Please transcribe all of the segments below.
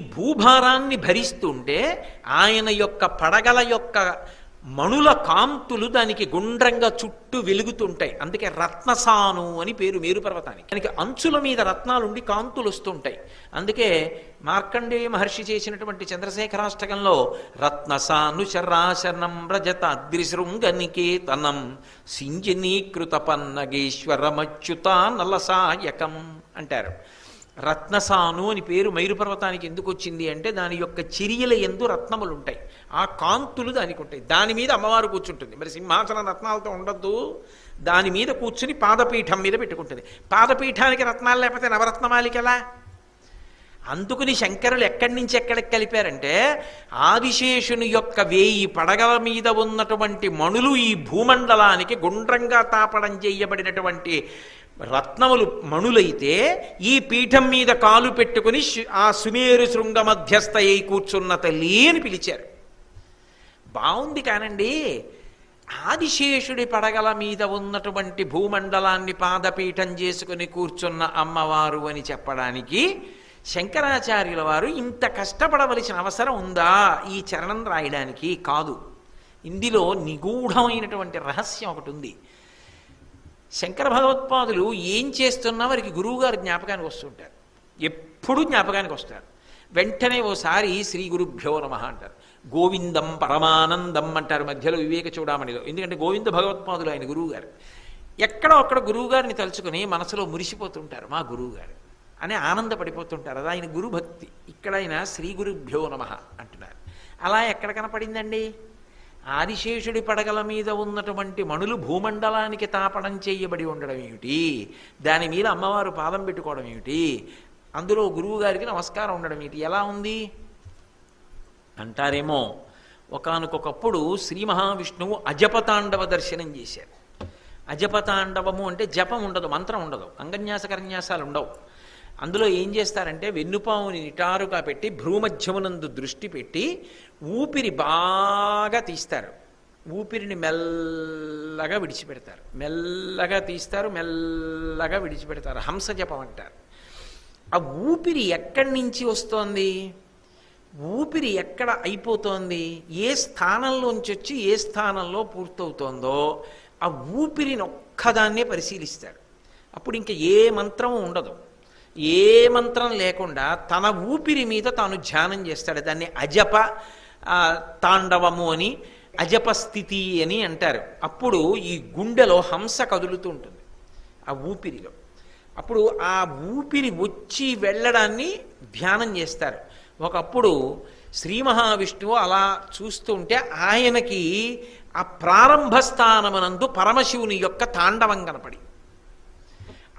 భూభారాన్ని భరిస్తుంటే ఆయన యొక్క పడగల యొక్క మణుల కాంతులు దానికి గుండ్రంగా చుట్టూ వెలుగుతుంటాయి. అందుకే రత్నసాను అని పేరు మేరు పర్వతానికి. దానికి అంచుల మీద రత్నాలుండి కాంతులు వస్తుంటాయి. అందుకే మార్కండేయ మహర్షి చేసినటువంటి చంద్రశేఖరాష్టకంలో రత్నసాను శరాశనం రజత అద్రిశృంగనికేతనం సింజనీకృత పన్నగేశ్వరమచ్యుత నలసాయకం అంటారు. రత్నసాను అని పేరు మైరు పర్వతానికి ఎందుకు వచ్చింది అంటే దాని యొక్క చిరియల ఎందు రత్నములు ఉంటాయి. ఆ కాంతులు దానికి ఉంటాయి. దాని మీద అమ్మవారు కూర్చుంటుంది. మరి సింహాసన రత్నాలతో ఉండద్దు. దాని మీద కూర్చుని పాదపీఠం మీద పెట్టుకుంటుంది. పాదపీఠానికి రత్నాలు లేకపోతే నవరత్నమాలిక ఎలా అందుకుని శంకరులు ఎక్కడి నుంచి ఎక్కడికి కలిపారంటే ఆదిశేషుని యొక్క వేయి పడగల మీద ఉన్నటువంటి మణులు ఈ భూమండలానికి గుండ్రంగా తాపడం చేయబడినటువంటి రత్నములు మణులైతే ఈ పీఠం మీద కాలు పెట్టుకుని ఆ సుమేరు శృంగ మధ్యస్థ అయి కూర్చున్న తల్లి అని పిలిచారు. బాగుంది కానండి ఆదిశేషుడి పడగల మీద ఉన్నటువంటి భూమండలాన్ని పాదపీఠం చేసుకుని కూర్చున్న అమ్మవారు అని చెప్పడానికి శంకరాచార్యుల వారు ఇంత కష్టపడవలసిన అవసరం ఉందా? ఈ చరణం రాయడానికి కాదు. ఇందులో నిగూఢమైనటువంటి రహస్యం ఒకటి ఉంది. శంకర భగవత్పాదులు ఏం చేస్తున్నా వారికి గురువుగారు జ్ఞాపకానికి వస్తుంటారు. ఎప్పుడూ జ్ఞాపకానికి వస్తారు. వెంటనే ఓసారి శ్రీ గురుభ్యో నమ అంటారు. గోవిందం పరమానందం అంటారు మధ్యలో వివేక చూడమణిలో. ఎందుకంటే గోవింద భగవత్పాదులు ఆయన గురువుగారు. ఎక్కడో అక్కడ గురువుగారిని తలుచుకుని మనసులో మురిసిపోతుంటారు మా గురువుగారు. అని ఆనందపడిపోతుంటారు. అది ఆయన గురుభక్తి. ఇక్కడ ఆయన శ్రీ గురుభ్యో నమ అంటున్నారు. అలా ఎక్కడ కనపడిందండి? ఆదిశేషుడి పడగల మీద ఉన్నటువంటి మణులు భూమండలానికి తాపడం చేయబడి ఉండడం ఏమిటి? దాని మీద అమ్మవారు పాదం పెట్టుకోవడం ఏమిటి? అందులో గురువుగారికి నమస్కారం ఉండడం ఏమిటి? ఎలా ఉంది? అంటారేమో ఒకనకొకప్పుడు శ్రీ మహావిష్ణువు అజపతాండవ దర్శనం చేశారు. అజపతాండవము అంటే జపం ఉండదు మంత్రం ఉండదు అంగన్యాస కరన్యాసాలు ఉండవు. అందులో ఏం చేస్తారంటే వెన్నుపాముని నిటారుగా పెట్టి భ్రూమధ్యమునందు దృష్టి పెట్టి ఊపిరి బాగా తీస్తారు. ఊపిరిని మెల్లగా విడిచిపెడతారు. మెల్లగా తీస్తారు మెల్లగా విడిచిపెడతారు. హంస జపం అంటారు. ఆ ఊపిరి ఎక్కడి నుంచి వస్తోంది? ఊపిరి ఎక్కడ అయిపోతోంది? ఏ స్థానంలోంచి వచ్చి ఏ స్థానంలో పూర్తవుతోందో ఆ ఊపిరిని ఒక్కదాన్నే పరిశీలిస్తారు. అప్పుడు ఇంకా ఏ మంత్రం ఉండదు. ఏ మంత్రం లేకుండా తన ఊపిరి మీద తాను ధ్యానం చేస్తాడు. దాన్ని అజప ఆ, తాండవము అని అజప స్థితి అని అంటారు. అప్పుడు ఈ గుండెలో హంస కదులుతూ ఉంటుంది ఆ ఊపిరిలో. అప్పుడు ఆ ఊపిరి వచ్చి వెళ్ళడాన్ని ధ్యానం చేస్తారు. ఒకప్పుడు శ్రీ మహావిష్ణువు అలా చూస్తుంటే ఆయనకి ఆ ప్రారంభ స్థానమునందు పరమశివుని యొక్క తాండవం కనపడి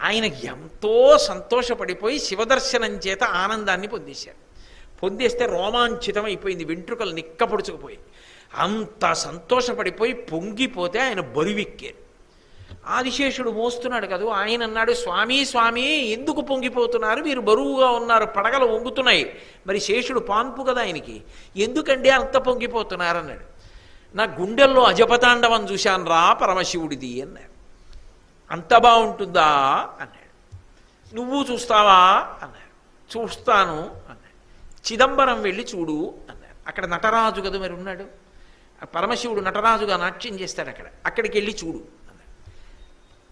ఆయన ఎంతో సంతోషపడిపోయి శివదర్శనం చేత ఆనందాన్ని పొందేశారు పొందేస్తే రోమాంచితం అయిపోయింది వెంట్రుకలు నిక్కపొడుచుకుపోయి అంత సంతోషపడిపోయి పొంగిపోతే ఆయన బరువెక్కారు ఆదిశేషుడు మోస్తున్నాడు కదా ఆయన అన్నాడు స్వామి స్వామి ఎందుకు పొంగిపోతున్నారు? మీరు బరువుగా ఉన్నారు పడగలు వంగుతున్నాయి. మరి శేషుడు పాన్పు కదా ఆయనకి? ఎందుకండి అంత పొంగిపోతున్నారు? అన్నాడు. నా గుండెల్లో అజపతాండవం చూశాను రా పరమశివుడిది అన్నాడు. అంత బాగుంటుందా? అన్నాడు. నువ్వు చూస్తావా? అన్నాడు. చూస్తాను అన్నాడు. చిదంబరం వెళ్ళి చూడు అన్నాడు. అక్కడ నటరాజు కదా మరి ఉన్నాడు. పరమశివుడు నటరాజుగా నాట్యం చేస్తాడు అక్కడ. అక్కడికి వెళ్ళి చూడు అన్నాడు.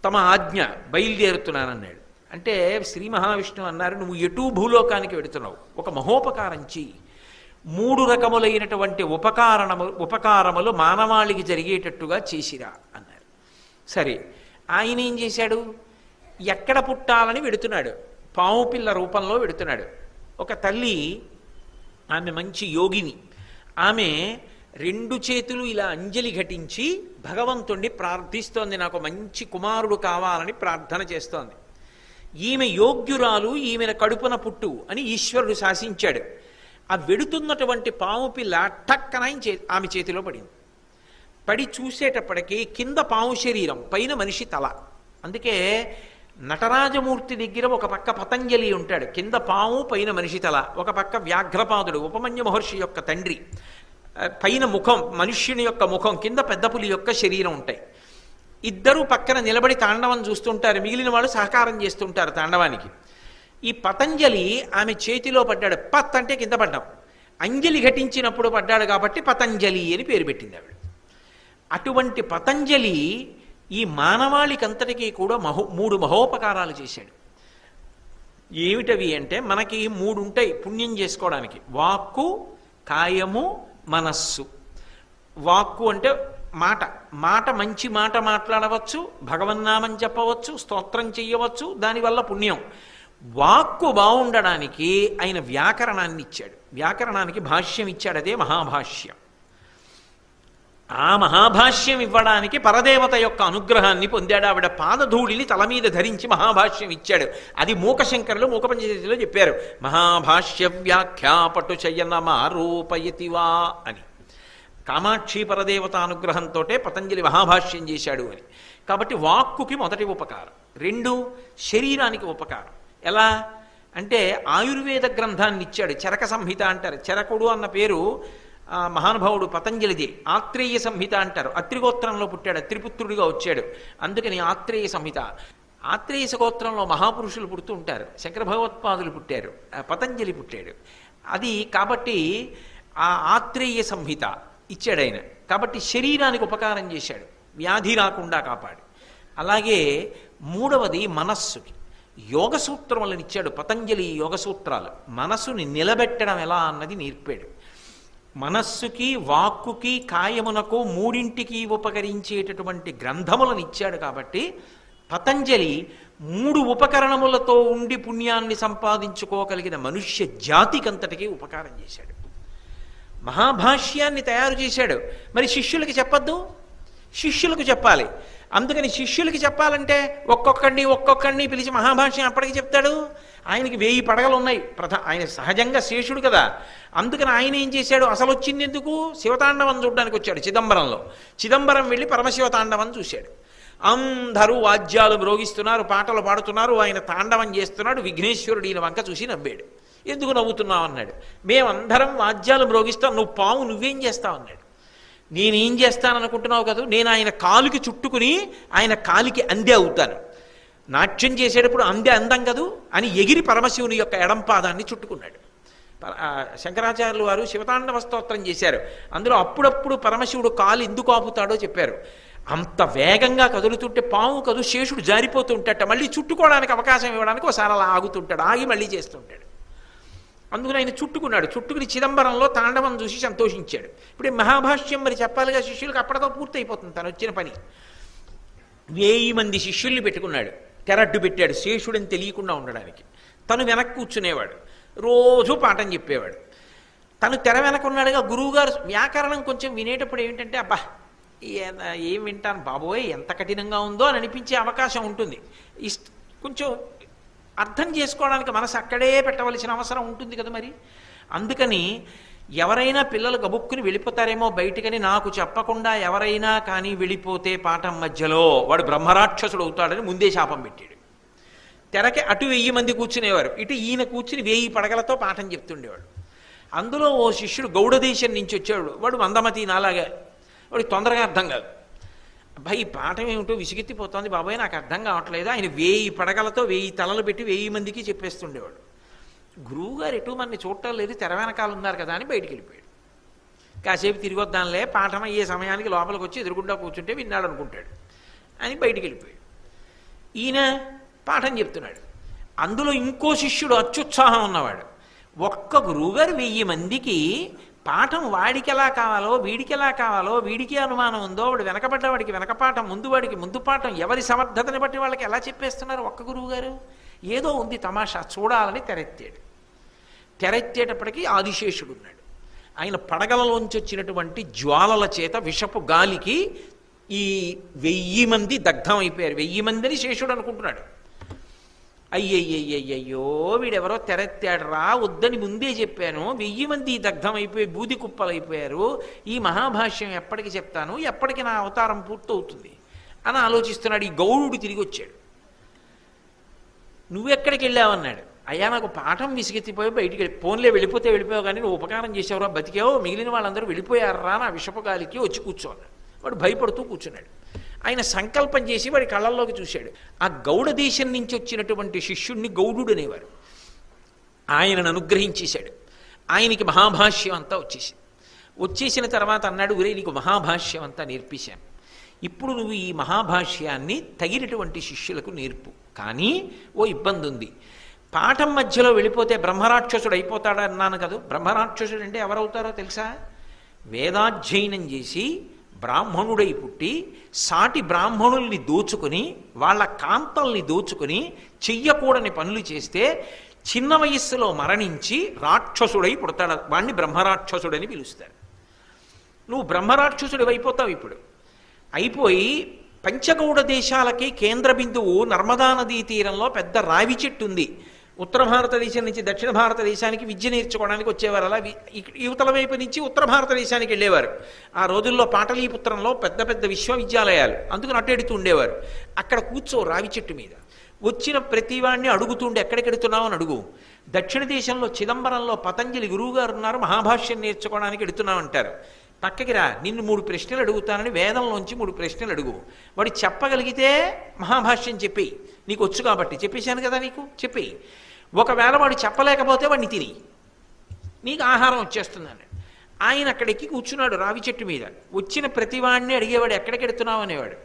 తమ ఆజ్ఞ బయలుదేరుతున్నానన్నాడు అంటే శ్రీ మహావిష్ణువు అన్నారు నువ్వు ఎటూ భూలోకానికి వెడుతున్నావు. ఒక మహోపకారం చెయ్యి. మూడు రకములైనటువంటి ఉపకారణము ఉపకారములు మానవాళికి జరిగేటట్టుగా చేసిరా అన్నారు. సరే ఆయన ఏం చేశాడు? ఎక్కడ పుట్టాలని వెడుతున్నాడు. పాము పిల్ల రూపంలో వెడుతున్నాడు. ఒక తల్లి ఆమె మంచి యోగిని. ఆమె రెండు చేతులు ఇలా అంజలి ఘటించి భగవంతుణ్ణి ప్రార్థిస్తోంది. నాకు మంచి కుమారుడు కావాలని ప్రార్థన చేస్తోంది. ఈమె యోగ్యురాలు ఈమెన కడుపున పుట్టు అని ఈశ్వరుడు శాసించాడు. ఆ వెడుతున్నటువంటి పాము పిల్ల టక్కన ఆమె చేతిలో పడింది. పడి చూసేటప్పటికీ కింద పాము శరీరం పైన మనిషి తల. అందుకే నటరాజమూర్తి దగ్గర ఒక పక్క పతంజలి ఉంటాడు. కింద పాము పైన మనిషి తల. ఒక పక్క వ్యాఘ్రపాదుడు ఉపమన్య మహర్షి యొక్క తండ్రి. పైన ముఖం మనుష్యుని యొక్క ముఖం కింద పెద్ద పులి యొక్క శరీరం ఉంటాయి. ఇద్దరూ పక్కన నిలబడి తాండవం చూస్తుంటారు. మిగిలిన వాళ్ళు సహకారం చేస్తుంటారు తాండవానికి. ఈ పతంజలి ఆమె చేతిలో పడ్డాడు. పత్ అంటే కింద పడ్డాం. అంజలి ఘటించినప్పుడు పడ్డాడు కాబట్టి పతంజలి అని పేరు పెట్టింది ఆవిడ. అటువంటి పతంజలి ఈ మానవాళికంతటికీ కూడా మహో మూడు మహోపకారాలు చేశాడు. ఏమిటవి అంటే మనకి మూడు ఉంటాయి పుణ్యం చేసుకోవడానికి. వాక్కు కాయము మనస్సు. వాక్కు అంటే మాట. మాట మంచి మాట మాట్లాడవచ్చు భగవన్నామం చెప్పవచ్చు స్తోత్రం చెయ్యవచ్చు దానివల్ల పుణ్యం. వాక్కు బాగుండడానికి ఆయన వ్యాకరణాన్ని ఇచ్చాడు వ్యాకరణానికి భాష్యం ఇచ్చాడు అదే మహాభాష్యం. ఆ మహాభాష్యం ఇవ్వడానికి పరదేవత యొక్క అనుగ్రహాన్ని పొందాడు. ఆవిడ పాదధూళిని తల మీద ధరించి మహాభాష్యం ఇచ్చాడు. అది మూకశంకరులు మూకపంచలో చెప్పారు. మహాభాష్య వ్యాఖ్యాపటు చయనమారూపయతివా అని. కామాక్షి పరదేవత అనుగ్రహంతో పతంజలి మహాభాష్యం చేశాడు అని. కాబట్టి వాక్కుకి మొదటి ఉపకారం. రెండు శరీరానికి ఉపకారం. ఎలా? అంటే ఆయుర్వేద గ్రంథాన్ని ఇచ్చాడు. చరక సంహిత అంటారు. చరకుడు అన్న పేరు ఆ, మహానుభావుడు పతంజలిది ఆత్రేయ సంహిత అంటారు. అత్రిగోత్రంలో పుట్టాడు అత్రిపుత్రుడిగా వచ్చాడు. అందుకని ఆత్రేయ సంహిత. ఆత్రేయ గోత్రంలో మహాపురుషులు పుడుతూ ఉంటారు. శంకర భగవత్పాదులు పుట్టారు. ఆ, పతంజలి పుట్టాడు. అది కాబట్టి ఆ ఆత్రేయ సంహిత ఇచ్చాడు ఆయన. కాబట్టి శరీరానికి ఉపకారం చేశాడు. వ్యాధి రాకుండా కాపాడు. అలాగే మూడవది మనస్సుకి. యోగ సూత్రములను ఇచ్చాడు పతంజలి యోగ సూత్రాలు మనస్సుని నిలబెట్టడం ఎలా అన్నది నేర్పాడు. మనస్సుకి వాక్కుకి కాయమునకు మూడింటికి ఉపకరించేటటువంటి గ్రంథములను ఇచ్చాడు కాబట్టి పతంజలి మూడు ఉపకరణములతో ఉండి పుణ్యాన్ని సంపాదించుకోగలిగిన మనుష్య జాతికంతటికి ఉపకారం చేశాడు. మహాభాష్యాన్ని తయారు చేశాడు. మరి శిష్యులకి చెప్పద్దు? శిష్యులకు చెప్పాలి. అందుకని శిష్యులకి చెప్పాలంటే ఒక్కొక్కడిని ఒక్కొక్కడిని పిలిచి మహాభాష్యం అప్పటికి చెప్తాడు. ఆయనకి వెయ్యి పడగలు ఉన్నాయి. ప్రధా ఆయన సహజంగా శేషుడు కదా. అందుకని ఆయన ఏం చేశాడు? అసలు వచ్చింది ఎందుకు? శివతాండవం చూడడానికి వచ్చాడు చిదంబరంలో. చిదంబరం వెళ్ళి పరమశివతాండవం చూశాడు. అందరూ వాద్యాలు మ్రోగిస్తున్నారు పాటలు పాడుతున్నారు. ఆయన తాండవం చేస్తున్నాడు. విఘ్నేశ్వరుడు ఈయన వంక చూసి నవ్వాడు. ఎందుకు నవ్వుతున్నావు? అన్నాడు. మేమందరం వాద్యాలు మ్రోగిస్తాం. నువ్వు పాము నువ్వేం చేస్తావు? అన్నాడు. నేనేం చేస్తాననుకుంటున్నావు కదా? నేను ఆయన కాలుకి చుట్టుకుని ఆయన కాలికి అందే అవుతాను. నాట్యం చేసేటప్పుడు అందే అందం కదూ? అని ఎగిరి పరమశివుని యొక్క ఎడంపాదాన్ని చుట్టుకున్నాడు. శంకరాచార్యులు వారు శివతాండవ స్తోత్రం చేశారు. అందులో అప్పుడప్పుడు పరమశివుడు కాలు ఎందుకు ఆపుతాడో చెప్పారు. అంత వేగంగా కదులుతుంటే పాము కదు శేషుడు జారిపోతుంటట మళ్ళీ చుట్టుకోవడానికి అవకాశం ఇవ్వడానికి ఒకసారి అలా ఆగుతుంటాడు. ఆగి మళ్ళీ చేస్తుంటాడు. అందుకని ఆయన చుట్టుకున్నాడు. చుట్టుకుని చిదంబరంలో తాండవం చూసి సంతోషించాడు. ఇప్పుడు మహాభాష్యం మరి చెప్పాలిగా శిష్యులకు అప్పటితో పూర్తయిపోతుంది తను వచ్చిన పని. వేయి మంది శిష్యుల్ని పెట్టుకున్నాడు. తెరడ్డు పెట్టాడు. శేషుడని తెలియకుండా ఉండడానికి. తను వెనక్కి కూర్చునేవాడు. రోజు పాఠం చెప్పేవాడు. తను తెర వెనకున్నాడుగా గురువుగారు వ్యాకరణం కొంచెం వినేటప్పుడు ఏమిటంటే అబ్బా ఏం వింటాను? బాబోయ్ ఎంత కఠినంగా ఉందో అని అనిపించే అవకాశం ఉంటుంది. ఇష్ట కొంచెం అర్థం చేసుకోవడానికి మనసు అక్కడే పెట్టవలసిన అవసరం ఉంటుంది కదా మరి? అందుకని ఎవరైనా పిల్లలు గబుక్కుని వెళ్ళిపోతారేమో బయటికని నాకు చెప్పకుండా ఎవరైనా కానీ వెళ్ళిపోతే పాఠం మధ్యలో వాడు బ్రహ్మరాక్షసుడు అవుతాడని ముందే శాపం పెట్టాడు. తెరకి అటు వెయ్యి మంది కూర్చునేవారు. ఇటు ఈయన కూర్చుని వెయ్యి పడగలతో పాఠం చెప్తుండేవాడు. అందులో ఓ శిష్యుడు గౌడదేశం నుంచి వచ్చాడు వాడు మందమతి నాలాగా. వాడికి తొందరగా అర్థం కాదు. అబ్బాయి ఈ పాఠం ఏమిటో విసిగెత్తిపోతుంది బాబాయ్ నాకు అర్థం కావట్లేదు. ఆయన వేయి పడగలతో వెయ్యి తలలు పెట్టి వెయ్యి మందికి చెప్పేస్తుండేవాడు. గురువుగారు ఎటు మనని చూడటం లేదు తెర వెనకాల ఉన్నారు కదా అని బయటికి వెళ్ళిపోయాడు. కాసేపు తిరిగి వద్దాంలే పాఠం అయ్యే సమయానికి లోపలికి వచ్చి ఎదురుగుండా కూర్చుంటే విన్నాడు అనుకుంటాడు అని బయటికి వెళ్ళిపోయాడు. ఈయన పాఠం చెప్తున్నాడు. అందులో ఇంకో శిష్యుడు అత్యుత్సాహం ఉన్నవాడు. ఒక్క గురువుగారు వెయ్యి మందికి పాఠం వాడికి ఎలా కావాలో వీడికి ఎలా కావాలో వీడికి అనుమానం ఉందో వాడు వెనకబడ్డ వాడికి వెనక పాఠం ముందు వాడికి ముందు పాఠం ఎవరి సమర్థతని బట్టి వాళ్ళకి ఎలా చెప్పేస్తున్నారు ఒక్క గురువు గారు? ఏదో ఉంది తమాషా చూడాలని తెరెత్తాడు. తెరెత్తేటప్పటికీ ఆదిశేషుడు ఉన్నాడు ఆయన పడగలలోంచి వచ్చినటువంటి జ్వాలల చేత విషపు గాలికి ఈ వెయ్యి మంది దగ్ధం అయిపోయారు. వెయ్యి మందిని శేషుడు అనుకుంటున్నాడు. అయ్యయ్యయ్యయ్యో వీడెవరో తెరెత్తాడరా వద్దని ముందే చెప్పాను. వెయ్యి మంది దగ్ధం అయిపోయి బూది కుప్పలైపోయారు. ఈ మహాభాష్యం ఎప్పటికి చెప్తాను? ఎప్పటికి నా అవతారం పూర్తవుతుంది? అని ఆలోచిస్తున్నాడు. ఈ గౌరుడు తిరిగి వచ్చాడు నువ్వెక్కడికి వెళ్ళావన్నాడు. అయ్యా నాకు పాఠం విసిగెత్తిపోయి బయటికి వెళ్ళి ఫోన్లే వెళ్ళిపోతే వెళ్ళిపోయావు కానీ నువ్వు ఉపకారం చేసావురా? బతికావు మిగిలిన వాళ్ళందరూ వెళ్ళిపోయారా? నా విషపగాలికి వచ్చి కూర్చోన్నాడు. వాడు భయపడుతూ కూర్చున్నాడు. ఆయన సంకల్పం చేసి వాడి కళ్ళల్లోకి చూశాడు. ఆ గౌడ దేశం నుంచి వచ్చినటువంటి శిష్యుణ్ణి గౌడుడు అనేవారు. ఆయనను అనుగ్రహించేశాడు. ఆయనకి మహాభాష్యం అంతా వచ్చేసింది. వచ్చేసిన తర్వాత అన్నాడు ఉరే నీకు మహాభాష్యం అంతా నేర్పించాను ఇప్పుడు నువ్వు ఈ మహాభాష్యాన్ని తగినటువంటి శిష్యులకు నేర్పు. కానీ ఓ ఇబ్బంది ఉంది పాఠం మధ్యలో వెళ్ళిపోతే బ్రహ్మరాక్షసుడు అయిపోతాడా అన్నాను కదా? బ్రహ్మరాక్షసుడు అంటే ఎవరవుతారో తెలుసా? వేదాధ్యయనం చేసి బ్రాహ్మణుడై పుట్టి సాటి బ్రాహ్మణుల్ని దోచుకుని వాళ్ళ కాంతల్ని దోచుకుని చెయ్యకూడని పనులు చేస్తే చిన్న వయస్సులో మరణించి రాక్షసుడై పుడతాడు. వాణ్ణి బ్రహ్మరాక్షసుడని పిలుస్తారు. నువ్వు బ్రహ్మరాక్షసుడు అయిపోతావు ఇప్పుడు. అయిపోయి పంచగౌడ దేశాలకి కేంద్ర బిందువు నర్మదా నదీ తీరంలో పెద్ద రావి చెట్టు ఉంది. ఉత్తర భారతదేశం నుంచి దక్షిణ భారతదేశానికి విద్య నేర్చుకోవడానికి వచ్చేవారు. అలా యువతల వైపు నుంచి ఉత్తర భారతదేశానికి వెళ్ళేవారు. ఆ రోజుల్లో పాటలీపుత్రంలో పెద్ద పెద్ద విశ్వవిద్యాలయాలు అందుకని అట్టెడుతూ ఉండేవారు. అక్కడ కూర్చో రావి చెట్టు మీద. వచ్చిన ప్రతివాడిని అడుగుతుండే ఎక్కడికెడుతున్నావు? అని అడుగు. దక్షిణ దేశంలో చిదంబరంలో పతంజలి గురువుగారు ఉన్నారు మహాభాష్యం నేర్చుకోవడానికి ఎడుతున్నావు అంటారు. పక్కకి రా నిన్ను మూడు ప్రశ్నలు అడుగుతానని వేదంలోంచి మూడు ప్రశ్నలు అడుగు. వాడు చెప్పగలిగితే మహాభాష్యం చెప్పి నీకు వచ్చు కాబట్టి చెప్పేశాను కదా నీకు? చెప్పి ఒకవేళ వాడు చెప్పలేకపోతే వాడిని తిని. నీకు ఆహారం వచ్చేస్తుందని ఆయన అక్కడ ఎక్కి కూర్చున్నాడు రావి చెట్టు మీద. వచ్చిన ప్రతివాడిని అడిగేవాడు ఎక్కడికి ఎడుతున్నావు అనేవాడు.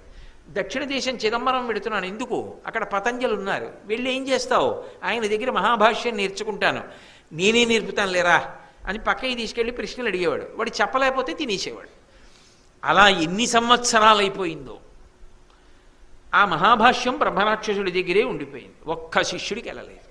దక్షిణ దేశం చిదంబరం పెడుతున్నాను ఎందుకు? అక్కడ పతంజలు ఉన్నారు. వెళ్ళి ఏం చేస్తావు? ఆయన దగ్గర మహాభాష్యం నేర్చుకుంటాను. నేనే నేర్పుతాను లేరా అని పక్కకి తీసుకెళ్ళి ప్రశ్నలు అడిగేవాడు. వాడు చెప్పలేకపోతే తినేసేవాడు. అలా ఎన్ని సంవత్సరాలు అయిపోయిందో ఆ మహాభాష్యం బ్రహ్మరాక్షసుడి దగ్గరే ఉండిపోయింది. ఒక్క శిష్యుడికి వెళ్ళలేదు.